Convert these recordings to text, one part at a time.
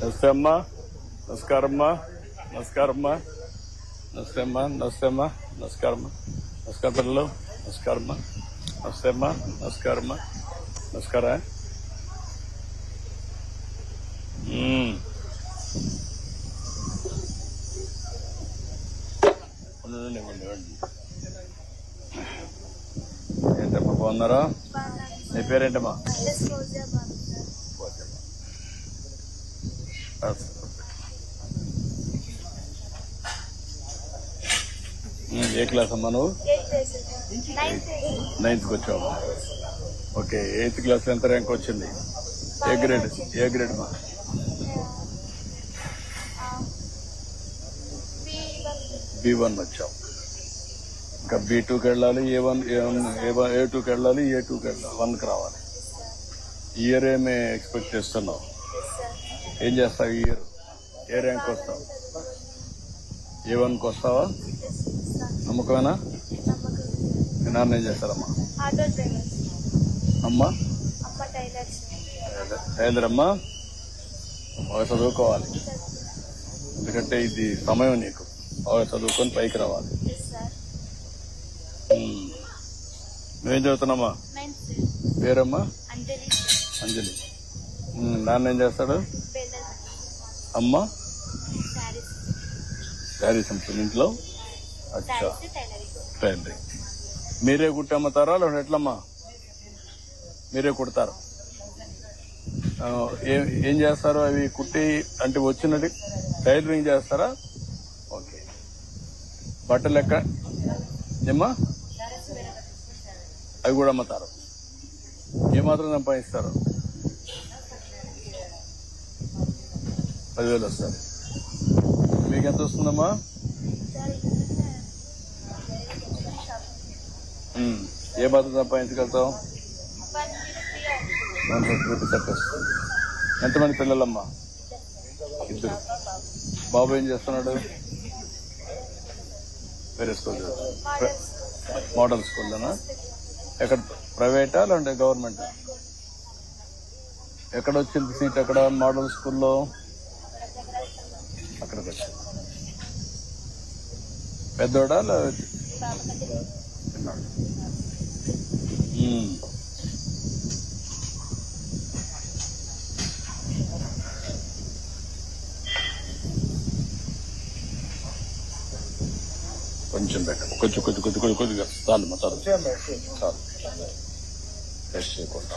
నమస్తే అమ్మా నమస్కారమ్మా నమస్కారమ్మా నమస్తే అమ్మా నమస్తే అమ్మా నమస్కారమ్మా నమస్కారం పిల్లలు నమస్కారమ్మా నమస్తే అమ్మా నమస్కారమ్మా నమస్కారా ఏంటమ్మా బాగున్నారా? నీ పేరేంటమ్మా? ఏ క్లాస్ అమ్మా నువ్వు? నైన్త్కి వచ్చావు? ఓకే ఎయిత్ క్లాస్ ఎంత ర్యాంక్ వచ్చింది? A grade? ఏ గ్రేడ్ మా బి వన్ వచ్చావు. ఇంకా బి టూకి వెళ్ళాలి A one A one A one A టూకి వెళ్ళాలి ఏ టూకి వెళ్ళాలి? వన్కి రావాలి. ఇయర్ ఏమి ఎక్స్పెక్ట్ చేస్తున్నావు? ఏం చేస్తావు ఈ ఇయర్ ఏ ర్యాంక్ వస్తావు? ఏ వన్కి వస్తావా? నమ్మకమేనా? మీ నాన్న ఏం చేస్తారమ్మా అమ్మా? అమ్మ? టైలర్స్ ఏంద్రమ్మా బాగా చదువుకోవాలి. ఎందుకంటే ఇది సమయం నీకు. బాగా చదువుకొని పైకి రావాలి. నువ్వేం చదువుతున్నామ్మా పేరమ్మా? అంజలి. నాన్న ఏం చేస్తాడు? అమ్మ? శారీస్ అమ్ముతుంది ఇంట్లో? అచ్చా. టైలరింగ్ మీరే కుట్టి అమ్ముతారా లేదా ఎట్లమ్మా? మీరే కుడతారు? ఏం ఏం చేస్తారు అవి కుట్టి అంటే వచ్చినది టైలరింగ్ చేస్తారా? ఓకే. బట్టలు లెక్క ఏమ్మా? అవి కూడా అమ్ముతారు. ఏమాత్రం సంపాదిస్తారు? పదివేలు వస్తారు మీకు ఎంత వస్తుందమ్మా ఏ మాత్రం సంపాదించగలుగుతావు? వన్ ఫిఫ్టీ రూపీస్ అట్లా వస్తుంది ఎంతమంది పిల్లలమ్మా? ఇద్దరు. బాబు ఏం చేస్తున్నాడు? వేరే స్కూల్ మోడల్ స్కూల్లోనా? ఎక్కడ ప్రైవేటా లేదంటే గవర్నమెంట్? ఎక్కడ వచ్చింది సీట్ ఎక్కడ మోడల్ స్కూల్లో? వచ్చింది పెద్దోడా చిన్నోడా? కొంచెం పెట్టండి కొంచెం కొంచెం కొంచెం కొంచెం కొద్దిగా చాలు మా చాలు. చాలు. టెస్ట్ చేయకుండా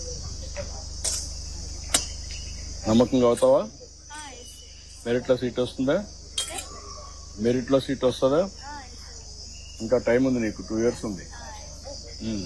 నమ్మకంగా అవుతావా మెరిట్లో సీట్ వస్తుందా? మెరిట్లో సీట్ వస్తుందా? ఇంకా టైం ఉంది నీకు టూ ఇయర్స్ ఉంది. ఉమ్.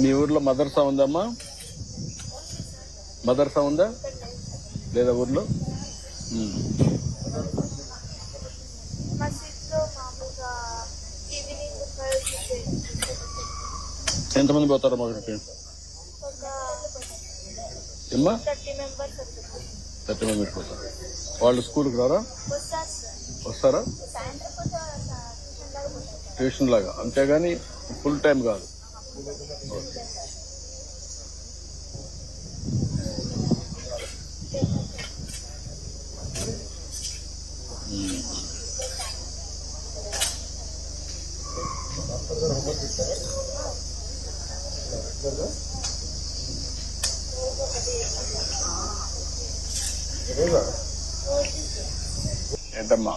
మీ ఊర్లో మదర్సా ఉందమ్మా? మదర్సా ఉందా లేదా ఊర్లో? ఎంతమంది పోతారు ఒకరికి ఒక ఏమ్మా? థర్టీ మెంబర్స్ వస్తారు థర్టీ మెంబర్స్ పోతారు. వాళ్ళు స్కూల్కి రారా? వస్తారా ట్యూషన్ లాగా. ట్యూషన్ లాగా అంతేగాని ఫుల్ టైం కాదు. ఏంటమ్మా?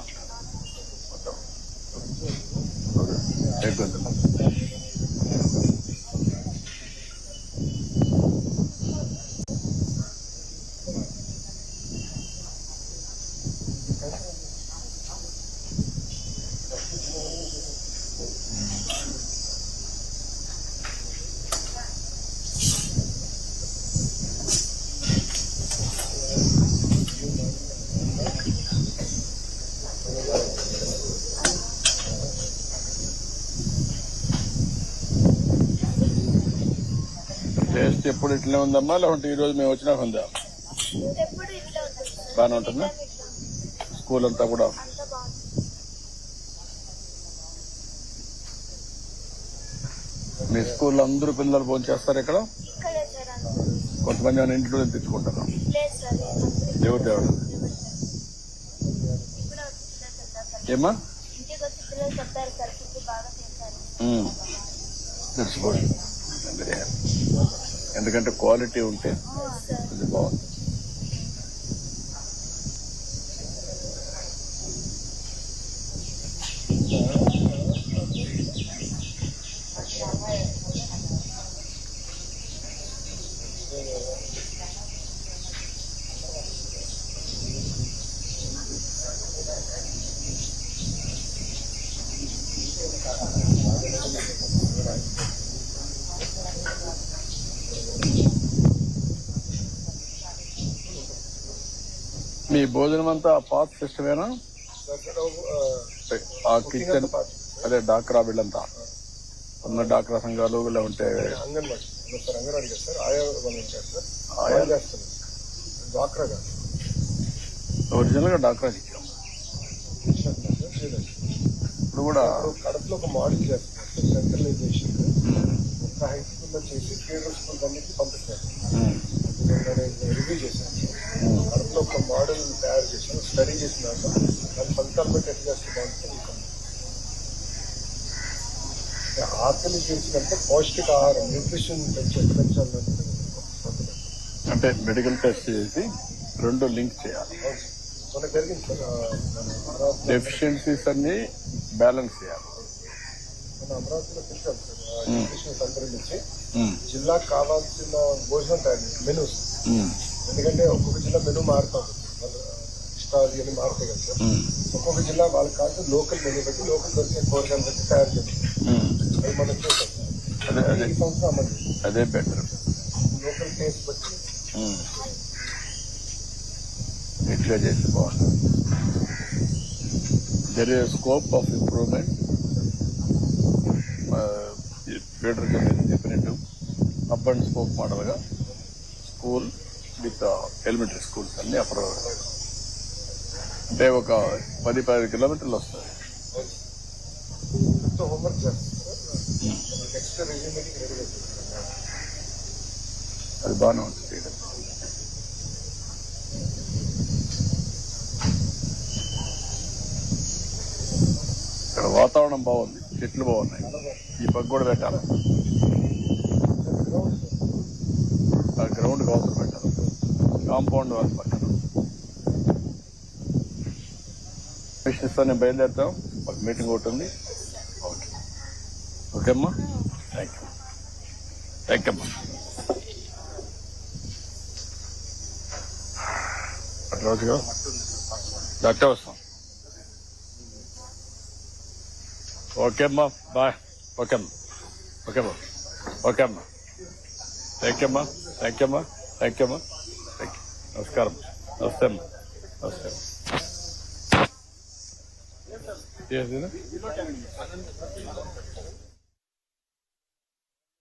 ఓకే ఎక్కువ టేస్ట్ ఎప్పుడు ఇట్లనే ఉందమ్మా? లేకుంటే ఈ రోజు మేము వచ్చినాక ఉందా? ఇట్లా బాగానే ఉంటుందా? ఇట్లా స్కూల్ అంతా కూడా? మీ స్కూల్లో అందరూ పిల్లలు ఫోన్ చేస్తారు ఇక్కడ? కొంతమంది ఏమైనా ఇంట్లో తెచ్చుకుంటారు? దేవుడు దేవుడు. వచ్చిన ఎందుకంటే క్వాలిటీ ఉంటే అది బాగుంది మీ భోజనం అంతా పాత్ సిస్టమేనా? ఆ కిచెన్ అదే డాక్రా వీళ్ళంతా. ఉన్న డాక్రా సంఘాలు ఇలా ఉంటే చేస్తారు. ఒరిజినల్గా డాక్రా ఇచ్చాం. ఇప్పుడు కూడా కడపలో ఒక మోడల్ చేస్తున్నారు సార్ సెంట్రలైజేషన్ ఒక హై స్కూల్లో చేసి స్కూల్ పంపిస్తారు. రివ్యూ చేశాను ఒక మోడల్ తయారు చేశాను స్టడీ చేసినాక దాని ఫలితాలు బట్టి ఎట్లా చేస్తే బాగుంటుంది ఆకలి తీర్చినంత పౌష్టిక ఆహారం న్యూట్రిషన్ పెంచాలంటే. అంటే మెడికల్ టెస్ట్ చేసి రెండు లింక్ చేయాలి. జరిగింది సార్ డెఫిషియన్సీస్ అన్ని బ్యాలెన్స్ చేయాలి. మన అమరావతిలో పెట్టాం సార్ న్యూట్రిషన్ జిల్లాకు కావాల్సిన భోజనం తయారు మెనూస్ ఎందుకంటే ఒక్కొక్క జిల్లా మెనూ మారుతా. ఉంటుంది ఇష్టాలు ఇవన్నీ మారుతాయి కదా. సార్ ఒక్కొక్క జిల్లా వాళ్ళకి కాదు లోకల్ మెనూ బట్టి లోకల్ దొరికే కూరగాయలు బట్టి తయారు చేస్తాం ఉమ్. అది మనం చూసాం ఈ సంవత్సరం అమలు చేస్తాం. అదే బెటర్. లోకల్ టేస్ట్ బట్టి ఇట్లా చేసి బాగుంటుంది. There is scope of improvement feeder మీరు చెప్పినట్టు అప్ అండ్ స్కోప్ మోడల్గా స్కూల్ విత్ ఎలిమెంటరీ స్కూల్స్ అన్ని అప్రూవ్ అంటే ఒక పది పది కిలోమీటర్లు వస్తుంది. అది బాగానే ఉంటుంది ఇక్కడ వాతావరణం బాగుంది చెట్లు బాగున్నాయి. ఈ పక్క కూడా పెట్టాలి. ఆ గ్రౌండ్ అవసరం పెట్టాలి. కాంపౌండ్ వాళ్ళ పక్కన. ఇస్తాను నేను బయలుదేరుతాం. ఒక మీటింగ్ ఒకటి ఉంది. ఓకే. ఓకే అమ్మా థ్యాంక్ యూ థ్యాంక్ యూ అమ్మా రోజుగా డాక్టర్ వస్తాం. ఓకే అమ్మా బాయ్ ఓకే అమ్మా ఓకే అమ్మా ఓకే అమ్మా. థ్యాంక్ యూ అమ్మా. థ్యాంక్ యూ అమ్మా థ్యాంక్ యూ అమ్మా. నమస్కారం నమస్తే నమస్కారం నమస్తే